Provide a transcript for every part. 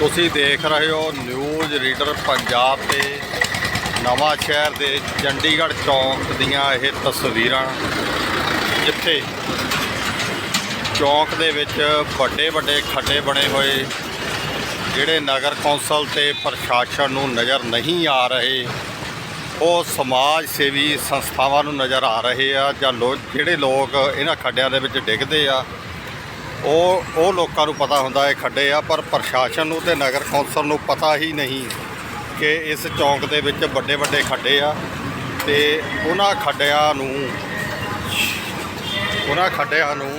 ਤੁਸੀਂ ਦੇਖ ਰਹੇ ਹੋ ਨਿਊਜ਼ ਰੀਡਰ ਪੰਜਾਬ ਤੇ ਨਵਾਂ ਸ਼ਹਿਰ ਦੇ ਚੰਡੀਗੜ੍ਹ ਚੌਂਕ ਦੀਆਂ ਇਹ ਤਸਵੀਰਾਂ, ਜਿੱਥੇ ਚੌਂਕ ਦੇ ਵਿੱਚ ਵੱਡੇ ਵੱਡੇ ਖੱਡੇ ਬਣੇ ਹੋਏ, ਜਿਹੜੇ ਨਗਰ ਕੌਂਸਲ ਤੇ ਪ੍ਰਸ਼ਾਸਨ ਨੂੰ ਨਜ਼ਰ ਨਹੀਂ ਆ ਰਹੇ। ਉਹ ਸਮਾਜ ਸੇਵੀ ਸੰਸਥਾਵਾਂ ਨੂੰ ਨਜ਼ਰ ਆ ਰਹੇ ਆ, ਜਾਂ ਲੋ, ਜਿਹੜੇ ਲੋਕ ਇਹਨਾਂ ਖੱਡਿਆਂ ਦੇ ਵਿੱਚ ਡਿੱਗਦੇ ਆ ਉਹ ਉਹ ਲੋਕਾਂ ਨੂੰ ਪਤਾ ਹੁੰਦਾ ਇਹ ਖੱਡੇ ਆ, ਪਰ ਪ੍ਰਸ਼ਾਸਨ ਨੂੰ ਤੇ ਨਗਰ ਕੌਂਸਲ ਨੂੰ ਪਤਾ ਹੀ ਨਹੀਂ ਕਿ ਇਸ ਚੌਂਕ ਦੇ ਵਿੱਚ ਵੱਡੇ ਵੱਡੇ ਖੱਡੇ ਆ ਤੇ ਉਹਨਾਂ ਖੱਡਿਆਂ ਨੂੰ, ਉਹਨਾਂ ਖੱਡਿਆਂ ਨੂੰ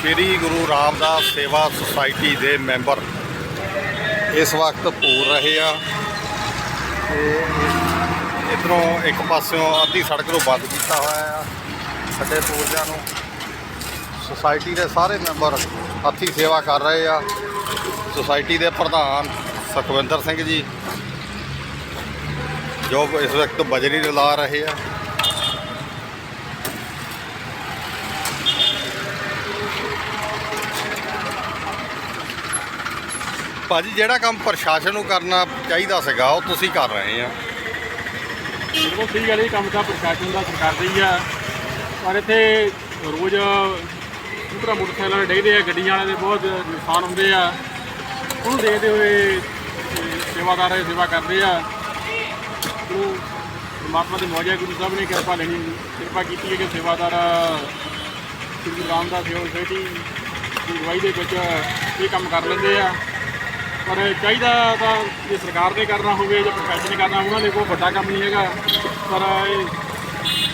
ਸ਼੍ਰੀ ਗੁਰੂ ਰਾਮਦਾਸ ਸੇਵਾ ਸੁਸਾਇਟੀ ਦੇ ਮੈਂਬਰ ਇਸ ਵਕਤ ਪੂਰ ਰਹੇ ਆ ਤੇ ਇਧਰੋਂ ਇੱਕ ਪਾਸਿਓਂ ਅੱਧੀ ਸੜਕ ਨੂੰ ਬੰਦ ਕੀਤਾ ਹੋਇਆ ਆ। ਸਾਡੇ ਪੂਰਜਾਂ ਨੂੰ ਸੁਸਾਇਟੀ ਦੇ ਸਾਰੇ ਮੈਂਬਰ ਹੱਥੀ ਸੇਵਾ ਕਰ ਰਹੇ ਆ। ਸੁਸਾਇਟੀ ਦੇ ਪ੍ਰਧਾਨ ਸੁਖਵਿੰਦਰ ਸਿੰਘ ਜੀ, ਜੋ ਇਸ ਵਕਤ ਬਜਰੀ ਲਾ ਰਹੇ ਆ। ਭਾਜੀ, ਜਿਹੜਾ ਕੰਮ ਪ੍ਰਸ਼ਾਸਨ ਨੂੰ ਕਰਨਾ ਚਾਹੀਦਾ ਸੀਗਾ, ਉਹ ਤੁਸੀਂ ਕਰ ਰਹੇ ਆ। ਬਿਲਕੁਲ ਸਹੀ ਗੱਲ ਹੈ ਕੰਮ ਤਾਂ ਪ੍ਰਸ਼ਾਸਨ ਦਾ ਸਰਕਾਰ ਦਾ ਹੀ ਆ। ਪਰ ਇੱਥੇ ਰੋਜ਼ ਪੂਰਾ ਮੋਟਰਸਾਈਕਲਾਂ ਦੇ ਡੇਗਦੇ ਆ, ਗੱਡੀਆਂ ਵਾਲੇ ਦੇ ਬਹੁਤ ਨੁਕਸਾਨ ਹੁੰਦੇ ਆ। ਉਹਨੂੰ ਦੇਖਦੇ ਹੋਏ ਸੇਵਾਦਾਰ ਇਹ ਸੇਵਾ ਕਰਦੇ ਆ। ਉਹ ਪਰਮਾਤਮਾ ਦੇ ਮੌਜਾ ਗੁਰੂ ਸਾਹਿਬ ਨੇ ਕਿਰਪਾ ਲੈਣੀ, ਕਿਰਪਾ ਕੀਤੀ ਹੈ ਕਿ ਸੇਵਾਦਾਰ ਸ੍ਰੀ ਗੁਰੂ ਰਾਮਦਾਸ ਸੇਵਾ ਸੁਸਾਇਟੀ ਦੀ ਅਗਵਾਈ ਦੇ ਵਿੱਚ ਇਹ ਕੰਮ ਕਰ ਲੈਂਦੇ ਆ। ਪਰ ਚਾਹੀਦਾ ਤਾਂ ਜੇ ਸਰਕਾਰ ਨੇ ਕਰਨਾ ਹੋਵੇ ਜਾਂ ਪ੍ਰਸ਼ਾਸਨ ਨੇ ਕਰਨਾ, ਉਹਨਾਂ ਲਈ ਕੋਈ ਵੱਡਾ ਕੰਮ ਨਹੀਂ ਹੈਗਾ। ਪਰ ਇਹ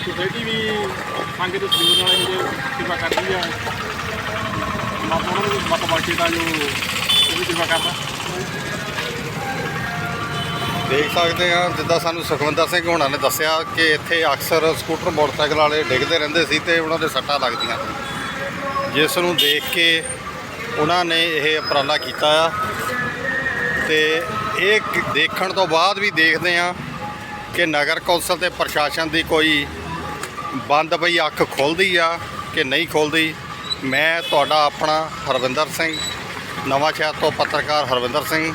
ਸੁਸਾਇਟੀ ਵੀ ਸੰਗਤ ਦੇ ਸਹਿਯੋਗ ਨਾਲ ਇਹਦੇ ਸੇਵਾ ਕਰਦੀ ਆ। ਮਾਪਾ ਉਹਨਾਂ ਨੂੰ ਮਤ ਬਾਕੀ ਦਾ ਜੋ ਉਹ ਵੀ ਸੇਵਾ ਕਰਦਾ। ਦੇਖ ਸਕਦੇ ਆ, ਜਿੱਦਾਂ ਸਾਨੂੰ ਸੁਖਵਿੰਦਰ ਸਿੰਘ ਹੋਣਾ ਨੇ ਦੱਸਿਆ ਕਿ ਇੱਥੇ ਅਕਸਰ ਸਕੂਟਰ, ਮੋਟਰਸਾਈਕਲ ਵਾਲੇ ਡਿੱਗਦੇ ਰਹਿੰਦੇ ਸੀ ਤੇ ਉਹਨਾਂ ਦੇ ਸੱਟਾਂ ਲੱਗਦੀਆਂ। ਜਿਸ ਨੂੰ ਦੇਖ ਕੇ ਉਹਨਾਂ ਨੇ ਇਹ ਉਪਰਾਲਾ ਕੀਤਾ ਆ। ਤੇ ਇਹ ਦੇਖਣ ਤੋਂ ਬਾਅਦ ਵੀ ਦੇਖਦੇ ਆ ਕਿ ਨਗਰ ਕੌਂਸਲ ਤੇ ਪ੍ਰਸ਼ਾਸਨ ਦੀ ਕੋਈ ਬੰਦ ਪਈ ਅੱਖ ਖੁੱਲਦੀ ਆ ਕਿ ਨਹੀਂ ਖੁੱਲਦੀ? ਮੈਂ ਤੁਹਾਡਾ ਆਪਣਾ ਹਰਵਿੰਦਰ ਸਿੰਘ ਨਵਾਂ ਸ਼ਹਿਰ ਤੋਂ ਪੱਤਰਕਾਰ ਹਰਵਿੰਦਰ ਸਿੰਘ।